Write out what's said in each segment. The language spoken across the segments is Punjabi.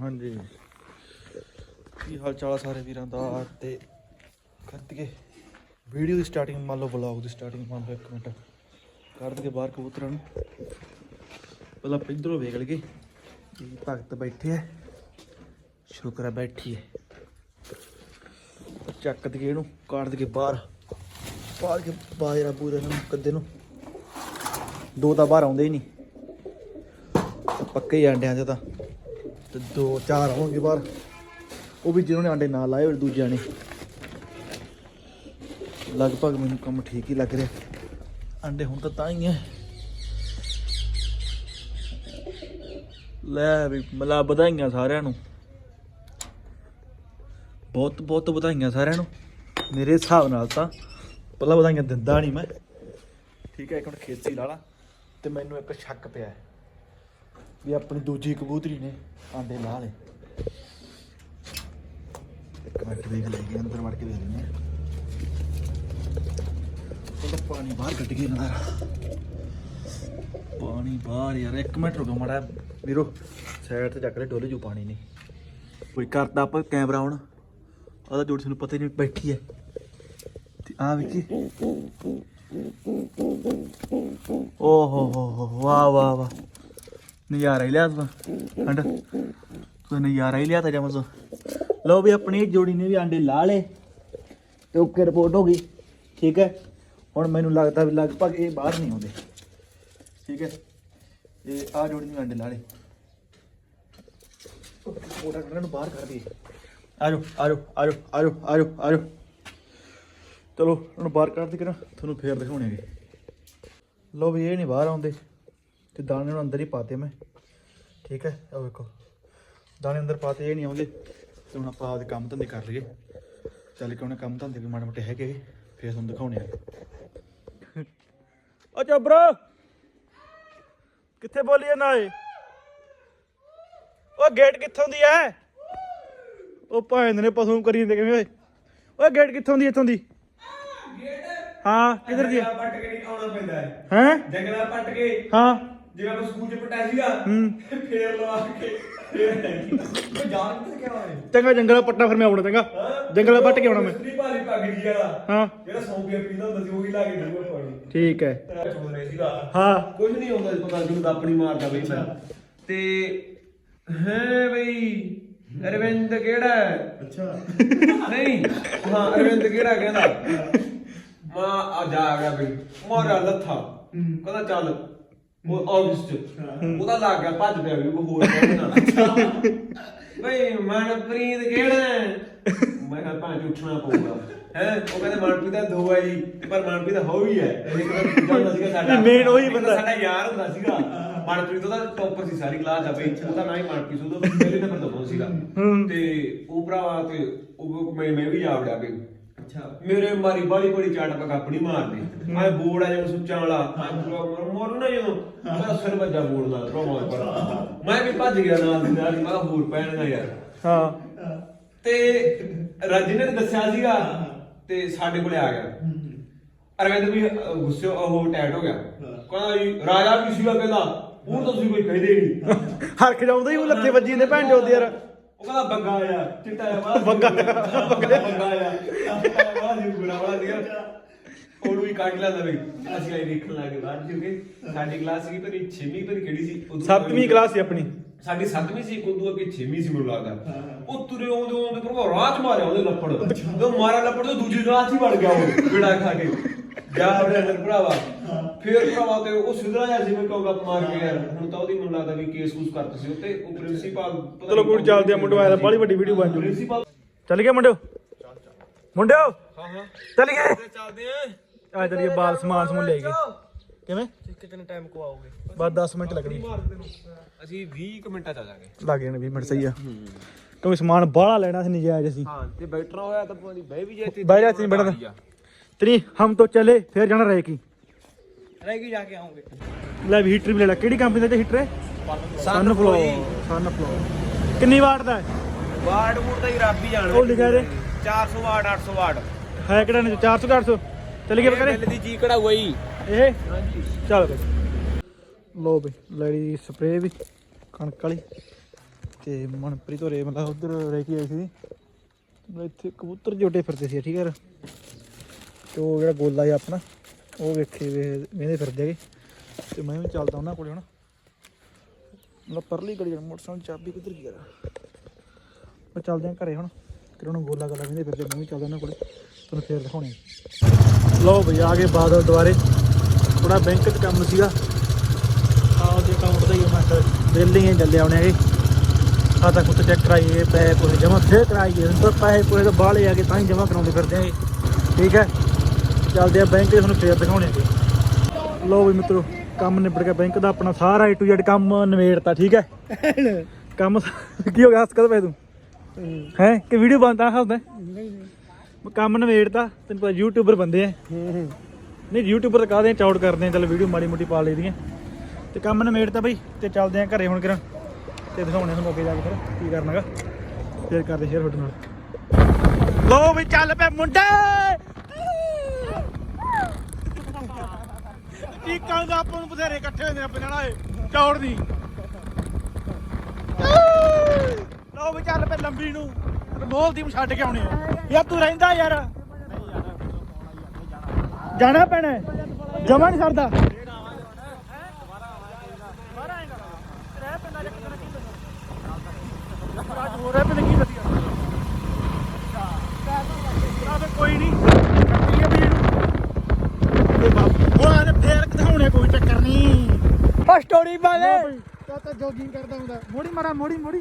ਹਾਂਜੀ। ਕੀ ਹਾਲ ਚਾਲ ਆ ਸਾਰੇ ਵੀਰਾਂ ਦਾ? ਤੇ ਕਰ ਵੀਡੀਓ ਦੀ ਸਟਾਰਟਿੰਗ ਮੰਨ ਲਓ ਵਲੌਗ ਦੀ ਸਟਾਰਟਿੰਗ ਮੰਨ ਲਓ ਇੱਕ ਮਿੰਟ। ਕਰ ਦਈਏ ਬਾਹਰ ਕਬੂਤਰਾਂ ਨੂੰ। ਪਹਿਲਾਂ ਆਪਾਂ ਇੱਧਰੋਂ ਵੇਖ ਲਈਏ ਕੀ ਭਗਤ ਬੈਠੇ ਆ। ਸ਼ੁਕਰ ਹੈ ਬੈਠੀ ਹੈ ਚੱਕ ਦਈਏ ਇਹਨੂੰ ਕਾੜ ਦਈਏ ਬਾਹਰ। ਬਾਹਰ ਕੇ ਬਾਜਰਾ ਬੂਰੇ ਨੂੰ ਕੱਦੇ ਨੂੰ। ਦੋ ਤਾਂ ਬਾਹਰ ਆਉਂਦੇ ਹੀ ਨਹੀਂ। ਪੱਕੇ ਹੀ ਆਂਡਿਆਂ 'ਚ ਤਾਂ। ਤੇ ਦੋ ਚਾਰ ਆਉਣਗੇ ਬਾਹਰ। ਉਹ ਵੀ ਜਿਹਨਾਂ ਨੇ ਆਂਡੇ ਨਾ ਲਾਏ ਹੋਏ ਦੂਜਿਆਂ ਨੇ। ਲਗਭਗ ਮੈਨੂੰ ਕੰਮ ਠੀਕ ਹੀ ਲੱਗ ਰਿਹਾ। ਆਂਡੇ ਹੁਣ ਤਾਂ ਤਾਂ ਹੀ ਹੈ ਲੈ ਵੀ, ਮਲਾ ਵਧਾਈਆਂ ਸਾਰਿਆਂ ਨੂੰ। ਬਹੁਤ ਬਹੁਤ ਵਧਾਈਆਂ ਸਾਰਿਆਂ ਨੂੰ। ਮੇਰੇ ਹਿਸਾਬ ਨਾਲ ਤਾਂ ਪਹਿਲਾਂ ਵਧਾਈਆਂ ਦਿੰਦਾ ਨਹੀਂ ਮੈਂ। ਠੀਕ ਹੈ ਇੱਕ ਮਿੰਟ ਖੇਤੀ ਲਾ ਲਾ। ਤੇ ਮੈਨੂੰ ਇੱਕ ਸ਼ੱਕ ਪਿਆ। ਹੈ ਵੀ ਆਪਣੀ ਦੂਜੀ ਕਬੂਤਰੀ ਨੇ ਆਂਡੇ ਲਾ ਲਏ। ਇੱਕ ਮਿੰਟ ਲਈਏ, ਅੰਦਰ ਵੜ ਕੇ ਵੇਖ ਲੈਂਦੇ ਉਹਦਾ ਪਾਣੀ ਬਾਹਰ ਕੱਢ ਕੇ ਨਾ ਪਾਣੀ ਬਾਹਰ ਯਾਰ, ਇੱਕ ਮਿੰਟ ਰੁਕੋ ਮੜਾ ਵੀਰੋ, ਸਾਈਡ ਤੇ ਚੱਕ ਲੈ ਡੋਲੇ ਜੂ ਪਾਣੀ ਨਹੀਂ। ਕੋਈ ਕਰਦਾ ਆਪਾਂ ਕੈਮਰਾ ਹੁਣ। ਉਹਦਾ ਜੋੜ ਤੁਹਾਨੂੰ ਪਤਾ ਨਹੀਂ ਬੈਠੀ ਹੈ। ਤੇ ਆ ਵਿੱਕੀ ਓ ਹੋ ਹੋ ਹੋ, ਵਾਹ ਵਾਹ ਵਾਹ। ਨਜ਼ਾਰਾ ਹੀ ਲਿਆ ਤੂੰ। ਹੰਡ। ਤੂੰ ਨਜ਼ਾਰਾ ਹੀ ਲਿਆ ਤਾ ਜਮਸ ਲਓ ਵੀ ਆਪਣੀ ਜੋੜੀ ਨੇ ਵੀ ਆਂਡੇ ਲਾ ਲਏ ਤੇ ਓਕੇ ਰਿਪੋਰਟ ਹੋ ਗਈ। ਠੀਕ ਹੈ? ਹੁਣ ਮੈਨੂੰ ਲੱਗਦਾ ਵੀ ਲਗਭਗ ਇਹ ਬਾਹਰ ਨਹੀਂ ਆਉਂਦੇ। ਠੀਕ ਹੈ? ਇਹ ਆ ਜੋੜੀ ਨੇ ਆਂਡੇ ਲਾ ਲੇ ਫੋਟਾ ਕਰਨ ਨੂੰ ਬਾਹਰ ਕਰ ਦੇ ਆਜੋ ਆਜੋ ਆਜੋ ਆਜੋ ਆਜੋ ਆਜੋ। ਚਲੋ, ਉਹਨੂੰ ਬਾਹਰ ਕੱਢ ਦੇ ਕਰਾਂ ਤੁਹਾਨੂੰ ਫੇਰ ਦਿਖਾਉਣੇਗੇ ਲੋ ਵੀ ਇਹ ਨਹੀਂ ਬਾਹਰ ਆਉਂਦੇ। ਤੇ ਦਾਣੇ ਨੂੰ ਅੰਦਰ ਹੀ ਪਾਤੇ ਮੈਂ। ਠੀਕ ਹੈ ਆ ਵੇਖੋ। ਦਾਣੇ ਅੰਦਰ ਪਾਤੇ ਇਹ ਨਹੀਂ ਆਉਂਦੇ। ਤੇ ਹੁਣ ਆਪਾਂ ਆਪਦੇ ਕੰਮ ਧੰਦੇ ਕਰ ਲਈਏ। ਚੱਲ ਕੇ ਉਹਨੇ ਕੰਮ ਧੰਦੇ ਵੀ ਮਾੜੇ ਮੋਟੇ ਹੈਗੇ ਫੇਰ ਤੁਹਾਨੂੰ ਦਿਖਾਉਣੇ ਆ। ਓ ਚੱਬਰਾ ਕਿੱਥੇ ਬੋਲੀਏ ਨਾ ਏ? ਓ ਗੇਟ ਕਿੱਥੋਂ ਦੀ ਐ? ਉਹ ਭਾਂਦੇ ਨੇ ਪਸ਼ੂ ਕਰੀ ਜਾਂਦੇ ਕਿਵੇਂ ਓਏ? ਓਏ ਗੇਟ ਕਿੱਥੋਂ ਦੀ ਇੱਥੋਂ ਦੀ? ਹਾਂ ਕਿੱਧਰ ਦੀ ਜੰਗਲਾਂ ਪੱਟ ਕੇ ਨਹੀਂ ਆਉਣਾ ਪੈਂਦਾ। ਹੈ ਹੈ? ਜੰਗਲਾਂ ਪੱਟ ਕੇ। ਹਾਂ। ਜਿਵੇਂ ਆਪਾਂ ਸਕੂਲ ਚ ਪਟਿਆ ਸੀਗਾ ਹੂੰ। ਫੇਰ ਲਵਾ ਕੇ ਫੇਰ ਉਹ ਜਾਣ ਕਿੱਥੇ ਗਿਆ ਹੋਏ ਚੰਗਾ ਜੰਗਲਾ ਪੱਟਾ ਫਿਰ ਮੈਂ ਆਉਣਾ ਚੰਗਾ। ਜੰਗਲਾ ਪੱਟ ਕੇ ਆਉਣਾ ਮੈਂ। ਮਿਸਤਰੀ ਭਾਰੀ ਪੱਗ ਜੀ ਵਾਲਾ। ਹਾਂ। ਜਿਹੜਾ ਸੌ ਰੁਪਏ ਪੀਂਦਾ ਹੁੰਦਾ ਸੀ ਉਹੀ ਲਾ ਕੇ ਡੂਗਾ ਪਾਣੀ ਠੀਕ ਹੈ। ਰਿਹਾ ਸੀਗਾ। ਹਾਂ। ਕੁਝ ਨਹੀਂ ਆਉਂਦਾ ਸੀ ਪਤਾ ਜਿਹਨੂੰ ਆਪਣੀ ਮਾਰਦਾ ਬਈ ਮੈਂ। ਤੇ ਹੈ ਬਈ ਅਰਵਿੰਦ ਕਿਹੜਾ ਹੈ? ਅੱਛਾ। ਨਹੀਂ ਹਾਂ ਅਰਵਿੰਦ ਕਿਹੜਾ ਕਹਿੰਦਾ? ਮਾਂ ਆ ਜਾ ਆ ਗਿਆ ਬਈ। ਮਾਰਾ ਲੱਥਾ। ਕਹਿੰਦਾ ਚੱਲ। ਉਹ ਆਗਸਟ ਉਹਦਾ ਲੱਗ ਗਿਆ ਭੱਜ ਪਿਆ ਵੀ ਉਹ ਹੋਰ ਕਹਿੰਦਾ ਬਈ ਮਨਪ੍ਰੀਤ ਕਿਹੜਾ ਹੈ? ਮੈਂ ਕਿਹਾ ਭਾਂ ਉੱਠਣਾ ਪਊਗਾ। ਹੈ? ਉਹ ਕਹਿੰਦੇ ਮਨਪ੍ਰੀਤ ਦਾ ਦੋ ਹੈ ਜੀ ਪਰ ਮਨਪ੍ਰੀਤ ਦਾ ਹੋ ਹੀ ਹੈ। ਇੱਕ ਤਾਂ ਦੂਜਾ ਹੁੰਦਾ ਸੀਗਾ ਸਾਡਾ। Main ਉਹੀ ਇੱਕ ਬੰਦਾ। ਸਾਡਾ ਯਾਰ ਹੁੰਦਾ ਸੀਗਾ। ਮਨਪ੍ਰੀਤ ਉਹਦਾ ਟੌਪਰ ਸੀ ਸਾਰੀ ਕਲਾਸ ਦਾ। ਬਈ ਉਹਦਾ ਨਾਂ ਹੀ ਮਨਪ੍ਰੀਤ ਉਹਦਾ ਪਹਿਲੇ ਨੰਬਰ ਤੋਂ ਸੀਗਾ। ਤੇ ਉਹ ਭਰਾਵਾ ਤੇ ਉਹ ਮੈਂ ਮੈਂ ਵੀ ਜਾ ਵੜਿਆ ਬਈ ਅੱਛਾ। ਮੇਰੇ ਮਾਰੀ ਬਾਲੀ ਬੜੀ ਚਾਟ ਪਾ ਆਪਣੀ ਮਾਰਦੀ। ਮੈਂ ਬੋਰਡ ਆ ਜਦੋਂ ਸੁੱਚਾਂ ਵਾਲਾ। ਮੈਂ ਮੋਰ ਨਾ ਜਦੋਂ। ਮੈਂ ਸਿਰ ਵੱਜਾ ਬੋਰਡ ਨਾਲ ਪ੍ਰੋਮੋ ਪਰ ਮੈਂ ਵੀ ਭੱਜ ਗਿਆ ਨਾਲ ਦੀ ਨਾਲ। ਹੀ, ਮੈਂ ਕਿਹਾ ਹੋਰ ਪੈਣਗਾ ਯਾਰ। ਹਾਂ। ਤੇ ਰਾਜੀ ਨੇ ਦੱਸਿਆ ਸੀਗਾ ਤੇ ਸਾਡੇ ਕੋਲੇ ਆ ਗਿਆ। ਅਰਵਿੰਦ ਵੀ ਅਹ, ਗੁੱਸੇ ਉਹ ਟੈਟ ਹੋ ਗਿਆ। ਕਹਿੰਦਾ ਜੀ ਰਾਜਾ ਕੀ ਸੀਗਾ ਕਹਿੰਦਾ। ਉਹ ਤਾਂ ਤੁਸੀਂ ਕੋਈ ਕਹਿੰਦੇ ਨਹੀਂ ਹਰਖ ਜਾਉਂਦਾ ਹੀ ਉਹ ਲੱਥੇ ਵੱਜੀ ਨੇ ਭੈਣ ਚੋਦ ਯਾਰ। ਉਹ ਕਹਿੰਦਾ ਬੱਗਾ ਆ ਚਿੱਟਾ ਆ ਵਾਹ ਬੱਗਾ ਬੱਗਾ ਆ। ਵਾਹ ਜੀ ਬੁਰਾ ਵਾਲਾ ਸੀਗਾ। ਉਹਨੂੰ ਵੀ ਕੱਢ ਲੈਂਦਾ ਬਈ ਅਸੀਂ ਆਈ ਦੇਖਣ ਲੱਗੇ ਬਾਅਦ ਜਿਉਂ ਸਾਡੀ ਕਲਾਸ ਸੀ ਪਤਾ ਨਹੀਂ 6ਵੀਂ ਪਤਾ ਨੀ ਕਿਹੜੀ ਸੀ ਉਦੋਂ ਸੱਤਵੀਂ ਕਲਾਸ ਸੀ ਆਪਣੀ। ਸਾਡੀ 7ਵੀਂ ਸੀ ਉਦੋਂ ਅੱਗੇ 6ਵੀਂ ਸੀ ਮੈਨੂੰ ਲੱਗਦਾ। ਉਹ ਤੁਰੇ ਆਉਂਦੇ ਆਉਂਦੇ ਪਰ ਰਾਹ ਚ ਮਾਰਿਆ ਉਹਦੇ ਲੱਪੜ। ਉਹ ਮਾਰਿਆ ਲੱਪੜ ਤੇ ਦੂਜੀ ਕਲਾਸ ਹੀ ਵੜ ਗਿਆ ਉਹ ਬਿੜਾ ਖਾ ਕੇ। ਜਾ ਉਹਦੇ ਅੰਦਰ ਭਰਾਵਾ। ਫੇਰ ਭਰਾਵਾ ਤੇ ਉਹ ਸਿੱਧਰਾ ਜਿਹਾ ਸੀ ਮੈਂ ਗੱਪ ਮਾਰ ਕੇ ਯਾਰ ਹੁਣ ਤਾਂ ਉਹਦੀ ਮੈਨੂੰ ਲੱਗਦਾ ਵੀ ਕੇਸ ਕੂਸ ਕਰਤੇ ਸੀ ਉੱਤੇ ਉਹ ਪ੍ਰਿੰਸੀਪਲ ਚਲੋ ਕੋਈ ਚੱਲਦੇ ਆ ਮੁੰਡੋ ਆਇਆ ਬਾਲੀ ਵੱਡੀ ਵੀਡੀਓ ਬਣ ਜੂਗੀ ਪ੍ਰਿੰਸੀਪਲ ਚੱਲ ਗਏ ਮੁੰਡਿਓ? ਮੁੰਡਿਓ? ਹਾਂ ਹਾਂ। ਚੱਲ ਗਏ। ਚੱਲਦੇ ਆ। ਆ ਚਲੀਏ ਬਾਲ ਸਮਾਨ ਸਮੂਨ ਲੈ ਗਏ। ਕਿਵੇਂ? ਕਿੰਨੇ ਟਾਈਮ ਕੋ ਆਓਗੇ ਬਸ 10 ਮਿੰਟ ਲੱਗਣੀ। ਅਸੀਂ 20 ਕੁ ਮਿੰਟਾਂ ਚ ਆ ਜਾਾਂਗੇ ਲੱਗ ਜਾਣੇ 20 ਮਿੰਟ ਸਹੀ ਆ। ਕਿਉਂਕਿ ਸਮਾਨ ਬਾਹਲਾ ਲੈਣਾ ਸੀ ਨਜਾਇਜ਼ ਅਸੀਂ। ਹਾਂ ਤੇ ਬੈਠਣਾ ਹੋਇਆ ਤਾਂ ਪਾਣੀ ਬਹਿ ਵੀ ਜਾਏ ਤੇ ਬਹਿ ਜਾ ਅਸੀਂ ਬੈਠਣਾ ਤਰੀ ਹਮ ਤੋਂ ਚਲੇ ਫਿਰ ਜਾਣਾ ਰਹੇ ਕੀ? ਰਹਿ ਕੇ ਜਾ ਕੇ ਆਓਗੇ ਲੈ ਵੀ ਹੀਟਰ ਵੀ ਲੈ ਲੈ। ਕਿਹੜੀ ਕੰਪਨੀ ਦਾ ਤੇ ਹੀਟਰ ਹੈ? ਸਨ ਫਲੋ ਸਨ ਫਲੋ ਕਿੰਨੀ ਵਾਟ ਦਾ ਹੈ? ਵਾਰਡ ਵੂਡ ਤਾਂ ਹੀ ਰੱਬ ਹੀ ਜਾਣਦਾ। ਉਹ ਲਿਖਿਆ ਇਹਦੇ। 400 ਵਾਟ 800 ਵਾਟ। ਹੈ ਕਿਹੜਾ ਨੇ 400 400 ਚੱਲ ਗਏ ਬਕਰੇ। ਦੀ ਜੀ ਕਢਾਊਗਾ ਜੀ। ਇਹ? ਚੱਲ ਬਈ। ਲੋ ਬਈ ਲੈੜੀ ਸਪਰੇ ਵੀ ਕਣਕ ਵਾਲੀ। ਤੇ ਮਨਪ੍ਰੀਤ ਹੋਰੇ ਮਤਲਬ ਉਧਰ ਰਹਿ ਕੇ ਆਏ ਸੀ। ਇੱਥੇ ਕਬੂਤਰ ਜੋਟੇ ਫਿਰਦੇ ਸੀ ਠੀਕ ਹੈ ਤੇ ਉਹ ਜਿਹੜਾ ਗੋਲਾ ਹੈ ਆਪਣਾ, ਉਹ ਵੇਖੇ ਵੇ ਵੇਂਦੇ ਫਿਰਦੇ ਹੈਗੇ। ਤੇ ਮੈਂ ਵੀ ਚੱਲਦਾ ਉਹਨਾਂ ਕੋਲੇ ਹੁਣ। ਮਤਲਬ ਪਰਲੀ ਗੜੀ ਮੋਟਰਸਾਈਕਲ ਚਾਬੀ ਕਿੱਧਰ ਗਿਆ ਮੈਂ ਚੱਲਦੇ ਆ ਘਰੇ ਹੁਣ। ਫਿਰ ਉਹਨੂੰ ਗੋਲਾ ਗਾਲਾ ਵੇਂਦੇ ਫਿਰਦੇ, ਮੈਂ ਵੀ ਚੱਲਦਾ ਉਹਨਾਂ ਕੋਲੇ। ਤੁਹਾਨੂੰ ਫੇਰ ਦਿਖਾਉਣੇ ਲਓ ਬਈ, ਆ ਗਏ ਬਾਦਲ ਦੁਆਰੇ। ਥੋੜਾ ਬੈਂਕ 'ਚ ਕੰਮ ਸੀਗਾ। ਆਹ ਦੇ ਅਕਾਊਂਟ ਦਾ ਹੀ ਮੈਂ ਕਿਹਾ ਬਿੱਲ ਹੀ ਜੱਲੇ ਆਉਣੇ ਹੈਗੇ। ਖਾਤਾ ਖੁੱਤ ਚੈੱਕ ਕਰਾਈਏ, ਪੈਸੇ ਕੋਈ ਜਮਾ ਫੇਰ ਕਰਾਈਏ। ਤਾਂ ਪੈਸੇ ਕੋਈ ਤਾਂ ਬਾਹਲੇ ਆ ਕੇ ਤਾਂ ਹੀ ਜਮਾ ਕਰਾਉਂਦੇ ਫਿਰਦੇ ਆ ਠੀਕ ਹੈ? ਚੱਲਦੇ ਆ ਬੈਂਕ 'ਚ ਤੁਹਾਨੂੰ ਫੇਰ ਦਿਖਾਉਣੇ ਹੈਗੇ ਲਓ ਵੀ ਮਿੱਤਰੋ ਕੰਮ ਨਿਬੜ ਗਿਆ ਬੈਂਕ ਦਾ ਆਪਣਾ ਸਾਰਾ ਏ ਟੂ ਜ਼ੈਡ ਕੰਮ ਨਿਬੇੜਤਾ ਠੀਕ ਹੈ? ਕੰਮ ਕੀ ਹੋ ਗਿਆ ਹੱਸ ਕਦ ਪੈ ਤੂੰ? ਹੈ। ਕਿ ਵੀਡੀਓ ਬਣਦਾ ਹੱਸਦਾ? ਕੰਮ ਨਿਬੇੜਤਾ ਤੈਨੂੰ ਪਤਾ ਯੂਟਿਊਬਰ ਬੰਦੇ ਆ। ਨਹੀਂ ਯੂਟਿਊਬਰ ਤਾਂ ਕਾਹਦੇ ਚੌੜ ਕਰਦੇ ਆ ਚੱਲ ਵੀਡੀਓ ਮਾੜੀ ਮੋਟੀ ਪਾ ਲਈਦੀਆਂ। ਤੇ ਕੰਮ ਨਿਬੇੜਤਾ ਬਈ ਤੇ ਚੱਲਦੇ ਆ ਘਰੇ ਹੁਣ ਕਿਰਾਂ। ਤੇ ਦਿਖਾਉਣੇ ਤੁਹਾਨੂੰ ਅੱਗੇ ਜਾ ਕੇ ਫਿਰ ਕੀ ਕਰਨਾਗਾ। ਫੇਰ ਕਰਦੇ ਸ਼ੇਅਰ ਤੁਹਾਡੇ ਨਾਲ। ਲੋ ਵੀ ਚੱਲ ਪਏ ਮੁੰਡੇ! ਟੀਕਾਂ ਦਾ ਆਪਾਂ ਨੂੰ ਬਥੇਰੇ ਇਕੱਠੇ ਹੁੰਦੇ ਆ ਪਜਾਣਾ ਏ ਚੌੜ ਦੀ ਲੋ ਵੀ ਚੱਲ ਪਏ ਲੰਬੀ ਨੂੰ ਮੋਲ ਦੀ ਛੱਡ ਕੇ ਆਉਣੇ ਆ। ਯਾਰ ਤੂੰ ਰਹਿੰਦਾ ਯਾਰ। ਜਾਣਾ ਪੈਣਾ ਜਮਾ ਨਹੀਂ ਸਰਦਾ। ਹੋ ਰਿਹਾ ਪੈਂਦਾ ਕੀ ਵਧੀਆ ਕੋਈ ਨਹੀਂ। ਕੱਟੀ ਆ ਵੀ ਇਹਨੂੰ ਤੇ ਬਾਪ ਉਹ ਆਨੇ ਫੇਰ ਦਿਖਾਉਣੇ ਕੋਈ ਚੱਕਰ ਨਹੀਂ। ਆ ਸਟੋਰੀ ਬਾਲੇ ਤਾਂ ਤਾਂ ਜੋਗਿੰਗ ਕਰਦਾ ਹੁੰਦਾ। ਮੋੜੀ ਮਾਰਾ ਮੋੜੀ ਮੋੜੀ।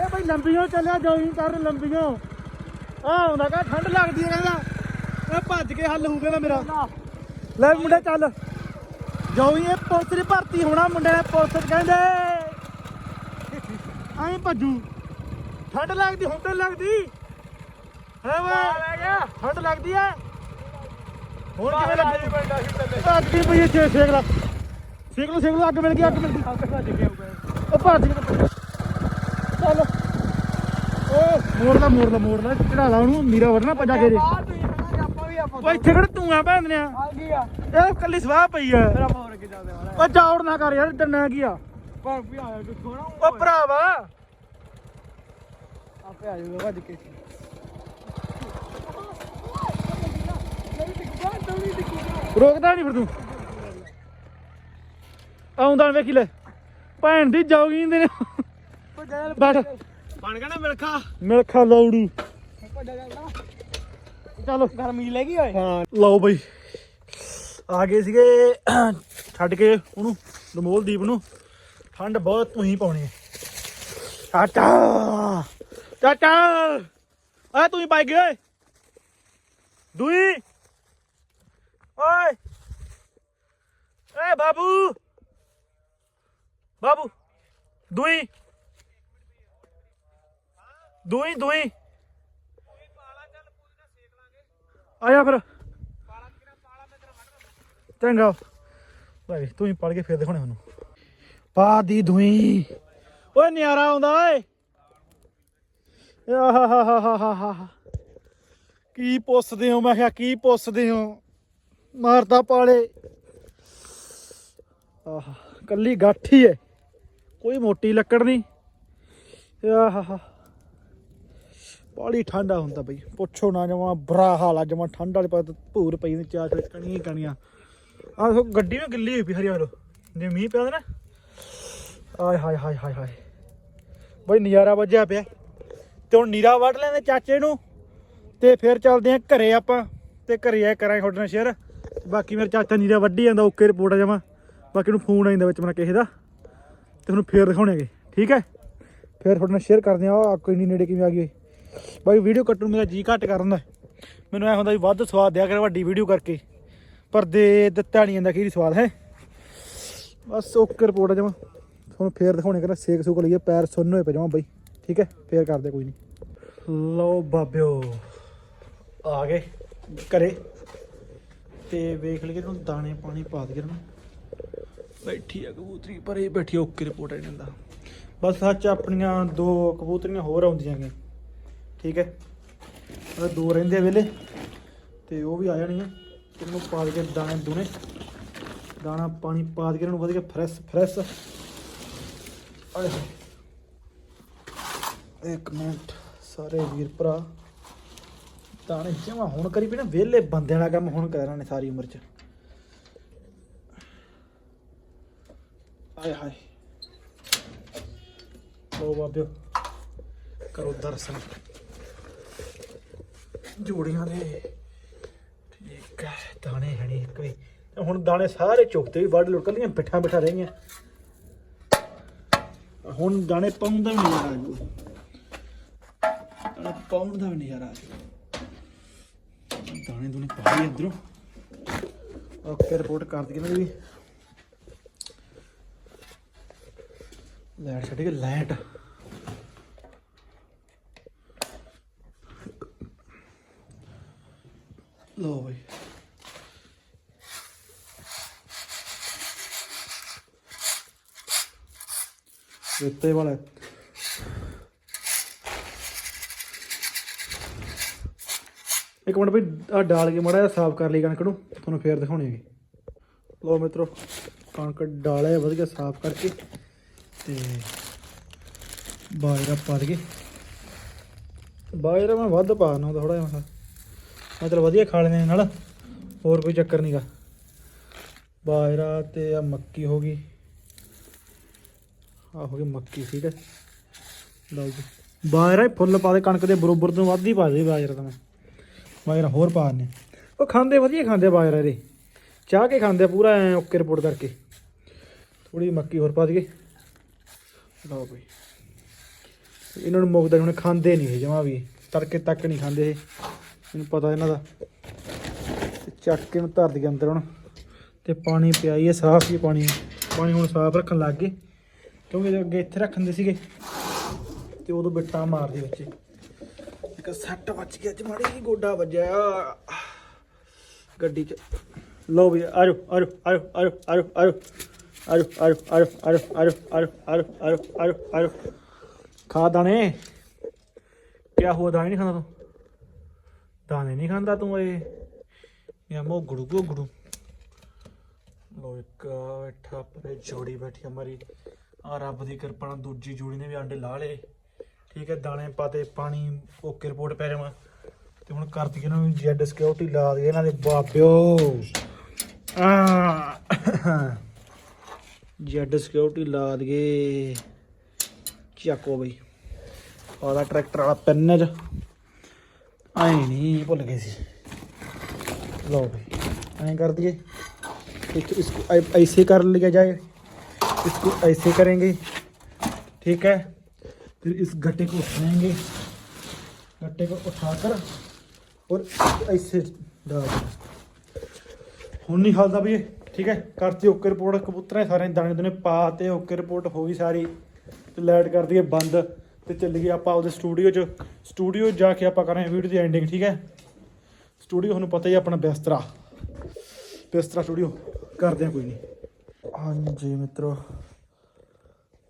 ਇਹ ਬਈ ਲੰਬੀਆਂ ਚੱਲਿਆ ਜੋਗਿੰਗ ਕਰਨ ਲੰਬੀਆਂ ਆ ਹੁੰਦਾ ਕਾ ਠੰਡ ਲੱਗਦੀ ਹੈ ਕਹਿੰਦਾ। ਇਹ ਭੱਜ ਕੇ ਹੱਲ ਹੋਊਗਾ ਨਾ ਮੇਰਾ। ਲੈ ਮੁੰਡਾ ਚੱਲ। ਜੋ ਇਹ ਪੁਲਿਸ ਦੀ ਭਰਤੀ ਹੋਣਾ ਮੁੰਡੇ ਨੇ ਪੁਲਿਸ ਕਹਿੰਦੇ। ਐਂ ਭੱਜੂ। ਠੰਡ ਲੱਗਦੀ ਹੁਣ ਤਾਂ ਲੱਗਦੀ। ਹੈ ਵੇ। ਠੰਡ ਲੱਗਦੀ ਹੈ ਹੁਣ ਕਿਵੇਂ ਲੱਗਦੀ ਅੱਗ ਕੀ ਪਈ ਇੱਥੇ ਸੇਕ ਲਾ। ਸੇਕ ਲੋ ਸੇਕ ਲੋ ਅੱਗ ਮਿਲ ਗਈ ਅੱਗ ਮਿਲ ਗਈ। ਉਹ ਭੱਜ ਗਿਆ ਚੱਲ। ਓ ਮੋੜਦਾ ਮੋੜਦਾ ਮੋੜਦਾ। ਚੜਾ ਲਾ ਉਹਨੂੰ ਮੀਰਾ ਵਰਨਾ ਪਜਾ ਦੇ ਆਪਾਂ ਓ ਇੱਥੇ ਕਿਹੜਾ ਤੂੰ ਆ ਭੈਣ ਨੇ ਆ ਗਿਆ ਇਹ ਕੱਲੀ ਸਵਾਹ ਪਈ ਆ। ਮੇਰਾ ਫੋਨ ਕੇ ਚੱਲਦੇ ਵਾਲਾ ਓ ਚੌੜ ਨਾ ਕਰ ਯਾਰ ਡੰਨਾ ਕੀ ਆ? ਵੀ ਆਇਆ ਕਿ ਥੋੜਾ ਓ ਭਰਾਵਾ। ਆਪੇ ਆ ਜਾਊਗਾ ਭੱਜ ਕੇ। ਰੋਕਦਾ ਨਹੀਂ ਫਿਰ ਤੂੰ। ਆਉਂਦਾ ਵੇਖੀ ਲੈ। ਭੈਣ ਦੀ ਜੋਗੀ ਦੇ ਬੈਠ। ਬਣ ਗਿਆ ਨਾ ਮਿਲਖਾ। ਮਿਲਖਾ ਲੌੜੂ। ਚਲੋ। ਗਰਮੀ ਲੈ ਗਈ ਓਏ। ਹਾਂ ਲਓ ਬਈ। ਆ ਗਏ ਸੀਗੇ ਛੱਡ ਕੇ ਉਹਨੂੰ ਦਮੋਲਦੀਪ ਨੂੰ। ਠੰਡ ਬਹੁਤ ਤੂੰ ਹੀ ਪਾਉਣੀ ਹੈ। ਚਾਚਾ! ਚਾਚਾ! ਆ ਤੂੰ ਹੀ ਪਾਈ ਗਏ ਦੂਈ। ਓਏ। ਏ ਬਾਬੂ। ਬਾਬੂ, ਦੂਈ। ਦੂਈ ਦੂਈ। ਆਇਆ ਫਿਰ। ਚੰਗਾ। ਭਾਈ, ਤੂੰ ਹੀ ਪੜ ਕੇ ਫੇਰ ਦਿਖਾਉਣੇ ਮੈਨੂੰ। ਪਾ ਦੀ ਧੂਈ ਓਏ, ਨਿਆਰਾ ਆਉਂਦਾ, ਓਏ। ਆਹਾਹਾਹਾਹਾਹਾ ਕੀ ਪੁੱਛਦੇ ਹੋ? ਮੈਂ ਕਿਹਾ, ਕੀ ਪੁੱਛਦੇ ਹੋ? ਮਾਰਦਾ ਪਾਲੇ। ਆਹ, ਕੱਲੀ ਗਾਠੀ ਹੈ ਕੋਈ ਮੋਟੀ ਲੱਕੜ ਨਹੀਂ। ਆਹਾਹਾ ਬਾਲੀ ਠੰਡਾ ਹੁੰਦਾ ਬਈ। ਪੁੱਛੋ ਨਾ ਜਮਾ ਬੁਰਾ ਹਾਲ ਆ, ਜਮਾ ਠੰਡ ਵਾਲੇ ਪਾਸੇ ਭੂਰ ਪਈ ਨੇ ਚਾਰ ਵਿੱਚ ਕਣੀਆਂ ਹੀ ਕਣੀਆਂ। ਆਹ ਦੇਖੋ, ਗੱਡੀ ਵੀ ਗਿੱਲੀ ਹੋਈ ਪਈ ਹਰੀ ਵਾਲੋ ਜੇ ਮੀਂਹ ਪਿਆ ਨਾ। ਆਏ ਹਾਏ ਹਾਏ ਹਾਏ ਹਾਏ। ਬਈ ਨਜ਼ਾਰਾ ਵੱਜਿਆ ਪਿਆ। ਤੇ ਹੁਣ ਨੀਰਾ ਵੱਢ ਲੈਂਦੇ ਚਾਚੇ ਨੂੰ। ਤੇ ਫਿਰ ਚੱਲਦੇ ਆ ਘਰੇ ਆਪਾਂ। ਤੇ ਘਰੇ ਆ ਕਰਾਂ ਤੁਹਾਡੇ ਨਾਲ ਸ਼ੇਅਰ ਬਾਕੀ ਮੇਰਾ ਚਾਚਾ ਨੀਰਾ ਵੱਢੀ ਜਾਂਦਾ, ਓਕੇ ਰਿਪੋਰਟ ਆ ਜਾਵਾਂ ਬਾਕੀ ਨੂੰ ਫੋਨ ਆਇੰਦਾ ਵਿੱਚ ਮੇਰਾ ਕਿਸੇ ਦਾ। ਤੇ ਤੁਹਾਨੂੰ ਫੇਰ ਦਿਖਾਉਣਗੇ ਠੀਕ ਹੈ? ਫਿਰ ਤੁਹਾਡੇ ਨਾਲ ਸ਼ੇਅਰ ਕਰਦੇ ਆ ਆ ਕੋਈ ਨਹੀਂ ਨੇੜੇ ਕਿਵੇਂ ਆ ਗਈ ਬਾਈ ਵੀਡੀਓ ਕੱਟਣ ਨੂੰ ਮੇਰਾ ਜੀ ਘੱਟ ਕਰਨ ਦਾ। ਮੈਨੂੰ ਐ ਹੁੰਦਾ ਵੀ ਵੱਧ ਸਵਾਦ ਦਿਆ ਕਰ ਵੱਡੀ ਵੀਡੀਓ ਕਰਕੇ। ਪਰ ਦੇ ਦਿੱਤਾ ਨਹੀਂ ਜਾਂਦਾ ਕਿਹੜੀ ਸਵਾਦ, ਹੈ? ਬਸ ਓਕੇ ਰਿਪੋਰਟ ਆ ਜਾਵਾਂ ਤੁਹਾਨੂੰ ਫੇਰ ਦਿਖਾਉਣੇ ਕਰ, ਸੇਕ ਸੂਕ ਲਈਏ, ਪੈਰ ਸੁੰਨ ਹੋਏ ਪਏ ਜਮਾ ਬਾਈ, ਠੀਕ ਹੈ? ਫੇਰ ਕਰਦੇ ਕੋਈ ਨਹੀਂ ਲਓ ਬਾਬਿਓ, ਆ ਗਏ ਘਰੇ। ਤੇ ਵੇਖ ਲਈਏ ਇਹਨੂੰ ਦਾਣੇ ਪਾਣੀ ਪਾ ਦਈਏ ਨਾ ਬੈਠੀ ਆ ਕਬੂਤਰੀ ਪਰ ਇਹ ਬੈਠੀ ਓਕੇ ਰਿਪੋਰਟ ਆ ਜਾਂਦਾ। ਬਸ ਸੱਚ ਆਪਣੀਆਂ ਦੋ ਕਬੂਤਰੀਆਂ ਹੋਰ ਆਉਂਦੀਆਂ ਨੇ ਠੀਕ ਹੈ? ਉਹ ਦੋ ਰਹਿੰਦੇ ਵੇਲੇ ਤੇ ਉਹ ਵੀ ਆ ਜਾਣੀਆਂ। ਇਹਨੂੰ ਪਾ ਕੇ ਦਾਣੇ ਦੂਣੇ। ਦਾਣਾ ਪਾਣੀ ਪਾ ਕੇ ਇਹਨਾਂ ਵਧੀਆ ਫਰੈਸ਼ ਫਰੈਸ਼ ਆਲੇ ਇੱਕ ਮਿੰਟ ਸਾਰੇ ਵੀਰ ਭਰਾ। ਦਾਣੇ ਜਮਾ ਹੁਣ ਕਰੀ ਪਈ ਨਾ, ਵਿਹਲੇ ਬੰਦਿਆਂ ਦਾ ਕੰਮ ਹੁਣ ਕਰਾਂ ਨੇ ਸਾਰੀ ਉਮਰ ਚ। ਆਏ ਹਾਏ। ਲੋ ਬਾਬਿਓ, ਕਰੋ ਦਰਸ਼ਨ। ਜੋੜੀਆਂ ਦੇ ਠੀਕ ਹੈ, ਦਾਣੇ ਹਣੀ ਇੱਕ ਵੀ। ਹੁਣ ਦਾਣੇ ਸਾਰੇ ਚੁੱਕਤੇ ਵੀ ਵੱਢ ਲੁੱਟ ਕੱਲੀਆਂ ਪਿੱਠਾਂ ਬਿਠਾ ਰਹੀਆਂ। ਹੁਣ ਦਾਣੇ ਪਾਉਂਦਾ ਵੀ ਨਹੀਂ ਆ ਜੂ। ਦਾਣੇ ਪਾਉਣ ਦਾ ਵੀ ਨਹੀਂ ਆ ਜੂ। ਦਾਣੇ ਦੂਣੇ ਪਾ ਲਈ ਇਧਰੋਂ। ਓਕੇ ਰਿਪੋਰਟ ਕਰ ਦਈਏ ਨਾ ਵੀ ਲਾਈਟ ਛੱਡ ਕੇ ਲਾਈਟ ਲੋ ਬਈ। ਰੇਤੇ ਵਾਲਾ। ਇੱਕ ਮਿੰਟ ਬਈ ਆ ਡਾਲ ਕੇ ਮੜਾ ਸਾਫ਼ ਕਰ ਲਈ ਕਣਕ ਨੂੰ, ਤੁਹਾਨੂੰ ਫੇਰ ਦਿਖਾਉਣੀ ਹੈਗੀ। ਲੋ ਮਿੱਤਰੋ, ਕਣਕ ਡਾਲਿਆ, ਵਧੀਆ ਸਾਫ਼ ਕਰਕੇ ਤੇ ਬਾਜਰਾ ਪਾ ਦਈਏ। ਬਾਜਰਾ ਮੈਂ ਵੱਧ ਪਾ ਨਾ ਥੋੜਾ ਜਿਹਾ ਮਤਲਬ ਵਧੀਆ ਖਾ ਲੈਣੇ ਨਾਲ, ਹੋਰ ਕੋਈ ਚੱਕਰ ਨਹੀਂਗਾ ਬਾਜਰਾ ਤੇ ਆ ਮੱਕੀ ਹੋ ਗਈ। ਆ ਹੋ ਗਈ ਮੱਕੀ, ਠੀਕ ਹੈ। ਲਓ ਜੀ। ਬਾਜਰਾ ਹੀ ਫੁੱਲ ਪਾ ਦੇ, ਕਣਕ ਦੇ ਬਰੋਬਰ ਤੋਂ ਵੱਧ ਹੀ ਪਾ ਦੇ ਬਾਜਰਾ ਤਾਂ ਮੈਂ। ਬਾਜਰਾ ਹੋਰ ਪਾ ਨੇ ਉਹ ਖਾਂਦੇ ਵਧੀਆ ਖਾਂਦੇ ਆ ਬਾਜਰਾ ਇਹਦੇ। ਚਾਹ ਕੇ ਖਾਂਦੇ ਆ ਪੂਰਾ ਐ ਓਕੇ ਰਿਪੋਰਟ ਕਰਕੇ। ਥੋੜੀ ਮੱਕੀ ਹੋਰ ਪਾ ਦਈਏ। ਲਓ ਬਈ। ਇਹਨਾਂ ਨੂੰ ਮੁਕਦਾ ਹੁਣ ਖਾਂਦੇ ਨਹੀਂ ਇਹ, ਜਮਾ ਵੀ। ਤੜਕੇ ਤੱਕ ਨਹੀਂ ਖਾਂਦੇ ਇਹ। ਮੈਨੂੰ ਪਤਾ ਇਹਨਾਂ ਦਾ। ਚੱਕ ਕੇ ਨੂੰ ਧਰ ਦਈਏ ਅੰਦਰ ਹੁਣ। ਤੇ ਪਾਣੀ ਪਿਆਈਏ, ਸਾਫ਼ ਹੀ ਪਾਣੀ। ਪਾਣੀ ਹੁਣ ਸਾਫ਼ ਰੱਖਣ ਲੱਗ ਗਏ। ਕਿਉਂਕਿ ਜੇ ਅੱਗੇ ਇੱਥੇ ਰੱਖਦੇ ਸੀਗੇ, ਤੇ ਉਦੋਂ ਬਿੱਟਾ ਮਾਰਦੇ ਵਿੱਚ ਇੱਕ ਸੱਟ ਵੱਜ ਗਿਆ ਅੱਜ ਮਾੜੀ ਜਿਹੀ ਗੋਡਾ ਵੱਜਿਆ ਗੱਡੀ 'ਚ ਲਓ ਵੀ ਆਜੋ ਆਜੋ ਆਜੋ ਆਜੋ ਆਜੋ ਆਜੋ ਆਜੋ ਆਜੋ ਆਜੋ ਆਜੋ ਆਜੋ ਆਜੋ ਆਜੋ ਆਜੋ ਆਜੋ ਖਾ ਦਾਣੇ ਕਿਆ ਹੋ ਦਾਣੇ ਨਹੀਂ ਖਾਂਦਾ ਤੂੰ ਦਾਣੇ ਨਹੀਂ ਖਾਂਦਾ ਤੂੰ ਇਹ ਯਾ ਮੋ ਗੁੜੂ ਲੋ ਇੱਕ ਬੈਠਾ ਪਰੇ ਜੋੜੀ ਬੈਠੀ ਹਮਾਰੀ ਆ ਰੱਬ ਦੀ ਕਿਰਪਾ ਨਾਲ ਦੂਜੀ ਜੋੜੀ ਨੇ ਵੀ ਆਂਡੇ ਲਾ ਲਏ ਠੀਕ ਹੈ ਦਾਣੇ ਪਾਤੇ ਪਾਣੀ ਓਕੇ ਰਿਪੋਰਟ ਪੈ ਜਾਵਾਂ ਤੇ ਹੁਣ ਕਰਤੀ ਇਹਨਾਂ ਨੂੰ ਜੈਡ ਸਿਕਿਉਰਿਟੀ ਲਾ ਦੇ ਇਹਨਾਂ ਦੇ ਬਾਬਿਓ ਆ ਜੈਡ ਸਿਕਿਉਰਿਟੀ ਲਾ ਦਈਏ ਚੱਕੋ ਬਈ ਉਹਦਾ ਟਰੈਕਟਰ ਵਾਲਾ ਪੈਨ ਚ ਆਏ ਨਹੀਂ ਭੁੱਲ ਗਏ ਸੀ लो भाई ऐं कर दिए इसको इसको ऐ- ऐसे कर लिया जाए इसको ऐसे करेंगे ठीक है फिर इस गट्टे को उठाएंगे गट्टे को उठाकर और ऐसे डाल देंगे ਹੁਣ ਨਹੀਂ ਹਾਲਦਾ ਵੀ ਇਹ ਠੀਕ ਹੈ ਕਰਤੀ ਓਕੇ ਰਿਪੋਰਟ ਕਬੂਤਰਾਂ ਦੇ ਸਾਰੇ ਦਾਣੇ ਦੁਨੇ ਪਾ ਤੇ ਓਕੇ ਰਿਪੋਰਟ ਹੋ ਗਈ ਸਾਰੀ ਤੇ ਲਾਈਟ ਕਰ ਦਈਏ ਬੰਦ ਤੇ ਚੱਲ ਗਏ ਆਪਾਂ ਉਹਦੇ ਸਟੂਡੀਓ 'ਚ ਸਟੂਡੀਓ ਜਾ ਕੇ ਆਪਾਂ ਕਰਾਂਗੇ ਵੀਡੀਓ ਦੀ ਐਂਡਿੰਗ ਠੀਕ ਹੈ ਸਟੂਡੀਓ ਤੁਹਾਨੂੰ ਪਤਾ ਹੀ ਹੈ ਆਪਣਾ ਬਿਸਤਰਾ ਬਿਸਤਰਾ ਸਟੂਡੀਓ ਕਰਦੇ ਆ ਕੋਈ ਨਹੀਂ ਹਾਂਜੀ ਮਿੱਤਰੋ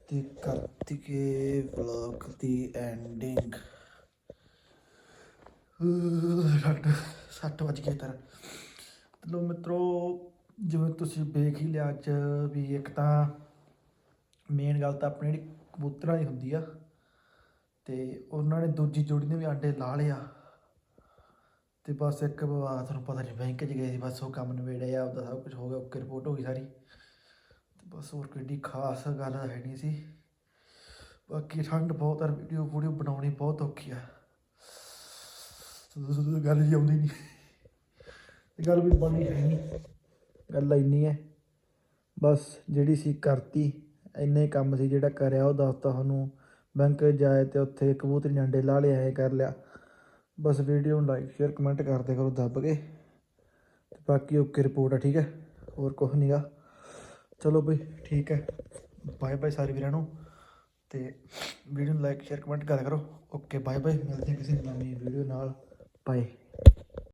ਤੇ ਕਰਤੀ ਵਲੌਗ ਦੀ ਐਂਡਿੰਗ ਰੱਟ 60 ਵਜ ਗਏ ਤਰ ਲੋ ਮਿੱਤਰੋ, ਜਿਵੇਂ ਤੁਸੀਂ ਵੇਖ ਹੀ ਲਿਆ ਅੱਜ ਵੀ ਇੱਕ ਤਾਂ ਮੇਨ ਗੱਲ ਤਾਂ ਆਪਣੀ ਜਿਹੜੀ ਕਬੂਤਰਾਂ ਦੀ ਹੁੰਦੀ ਆ, ਤੇ ਉਹਨਾਂ ਨੇ ਦੂਜੀ ਜੋੜੀ ਨੇ ਵੀ ਆਂਡੇ ਲਾ ਲਿਆ। ਤੇ ਬਸ ਇੱਕ ਵਾਰ ਤੁਹਾਨੂੰ ਪਤਾ ਨਹੀਂ ਬੈਂਕ 'ਚ ਗਏ ਸੀ, ਬਸ ਉਹ ਕੰਮ ਨਵੇੜਿਆ ਉਹਦਾ ਸਭ ਕੁਝ ਹੋ ਗਿਆ, ਓਕੇ ਰਿਪੋਰਟ ਹੋ ਗਈ ਸਾਰੀ। ਬਸ ਹੋਰ ਕੋਈ ਖਾਸ ਗੱਲ ਹੈ ਨਹੀਂ ਸੀ। ਬਾਕੀ ਠੰਡ ਬਹੁਤ ਆ ਵੀਡੀਓ ਵੀਡੀਓ ਬਣਾਉਣੀ ਬਹੁਤ ਔਖੀ ਆ। ਗੱਲ ਜੀ ਆਉਂਦੀ ਨਹੀਂ। ਤੇ ਗੱਲ ਵੀ ਬਣੀ ਹੈ ਨਹੀਂ। ਗੱਲ ਇੰਨੀ ਹੈ। ਬਸ ਜਿਹੜੀ ਸੀ ਕਰਤੀ, ਇੰਨੇ ਕੰਮ ਸੀ ਜਿਹੜਾ ਕਰਿਆ, ਉਹ ਦੱਸਤਾ ਤੁਹਾਨੂੰ ਬੈਂਕ ਜਾਏ ਤੇ ਉੱਥੇ ਕਬੂਤਰੀ ਨੇ ਅੰਡੇ ਲਾ ਲਿਆ ਇਹ ਕਰ ਲਿਆ। ਬਸ ਵੀਡੀਓ ਨੂੰ ਲਾਈਕ ਸ਼ੇਅਰ ਕਮੈਂਟ ਕਰਦੇ ਕਰੋ ਦੱਬ ਕੇ। ਤੇ ਬਾਕੀ ਓਕੇ ਰਿਪੋਰਟ ਆ, ਠੀਕ ਹੈ? ਹੋਰ ਕੁਝ ਨਹੀਂਗਾ ਚਲੋ ਬਈ, ਠੀਕ ਹੈ। ਬਾਏ ਬਾਏ ਸਾਰੇ ਵੀਰਾਂ ਨੂੰ। ਤੇ ਵੀਡੀਓ ਨੂੰ ਲਾਈਕ ਸ਼ੇਅਰ ਕਮੈਂਟ ਕਰਿਆ ਕਰੋ। ਓਕੇ ਬਾਏ ਬਾਏ ਮਿਲਦੇ ਹਾਂ ਕਿਸੇ ਨਵੀਂ ਵੀਡੀਓ ਨਾਲ। ਬਾਏ